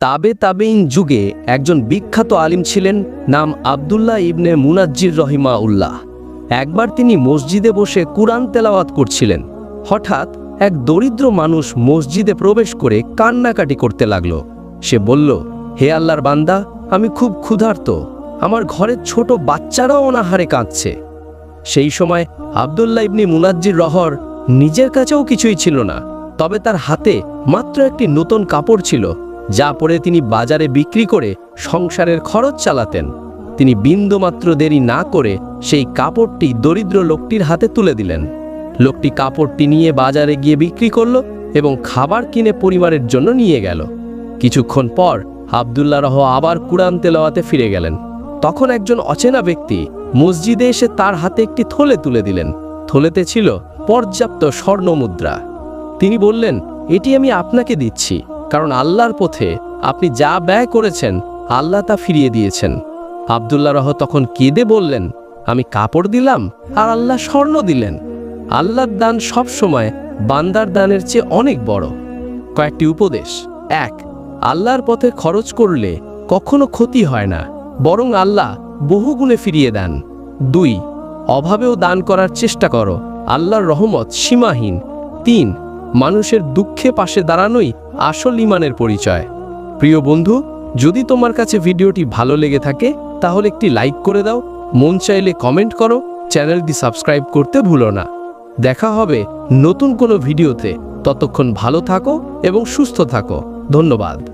তাবে তাবেইন যুগে একজন বিখ্যাত আলিম ছিলেন নাম আবদুল্লাহ ইবনে মুনাজ্জির রহিমা উল্লাহ একবার তিনি মসজিদে বসে কুরআন তেলাওয়াত করছিলেন। হঠাৎ এক দরিদ্র মানুষ মসজিদে প্রবেশ করে কান্নাকাটি করতে লাগল। সে বলল, হে আল্লাহর বান্দা, আমি খুব ক্ষুধার্ত। আমার ঘরের ছোট বাচ্চারাও অনাহারে কাঁদছে। সেই সময় আবদুল্লাহ ইবনি মুনাজ্জির রহর নিজের কাছেও কিছুই ছিল না। তবে তার হাতে মাত্র একটি নতুন কাপড় ছিল। যা পরে তিনি বাজারে বিক্রি করে সংসারের খরচ চালাতেন। তিনি বিন্দুমাত্র দেরি না করে সেই কাপড়টি দরিদ্র লোকটির হাতে তুলে দিলেন। লোকটি কাপড়টি নিয়ে বাজারে গিয়ে বিক্রি করল এবং খাবার কিনে পরিবারের জন্য নিয়ে গেল। কিছুক্ষণ পর আবদুল্লা রহ আবার কুরআন তেলাওয়াতে ফিরে গেলেন। তখন একজন অচেনা ব্যক্তি মসজিদে এসে তার হাতে একটি থলে তুলে দিলেন। থলেতে ছিল পর্যাপ্ত স্বর্ণ মুদ্রা তিনি বললেন, এটি আমি আপনাকে দিচ্ছি। কারণ আল্লাহর পথে আপনি যা ব্যয় করেছেন, আল্লাহ তা ফিরিয়ে দিয়েছেন। আবদুল্লাহ রহ তখন কেঁদে বললেন, আমি কাপড় দিলাম আর আল্লাহ স্বর্ণ দিলেন। আল্লাহর দান সব সময় বান্দার দানের চেয়ে অনেক বড়। কয়েকটি উপদেশ। এক, আল্লাহর পথে খরচ করলে কখনো ক্ষতি হয় না, বরং আল্লাহ বহুগুণে ফিরিয়ে দেন। দুই, অভাবেও দান করার চেষ্টা করো। আল্লাহর রহমত সীমাহীন। তিন, মানুষের দুঃখে পাশে দাঁড়ানোই আসল ইমানের পরিচয়। প্রিয় বন্ধু, যদি তোমার কাছে ভিডিওটি ভালো লেগে থাকে, তাহলে একটি লাইক করে দাও। মন চাইলে কমেন্ট করো। চ্যানেলটি সাবস্ক্রাইব করতে ভুলো না। দেখা হবে নতুন কোনো ভিডিওতে। ততক্ষণ ভালো থাকো এবং সুস্থ থাকো। ধন্যবাদ।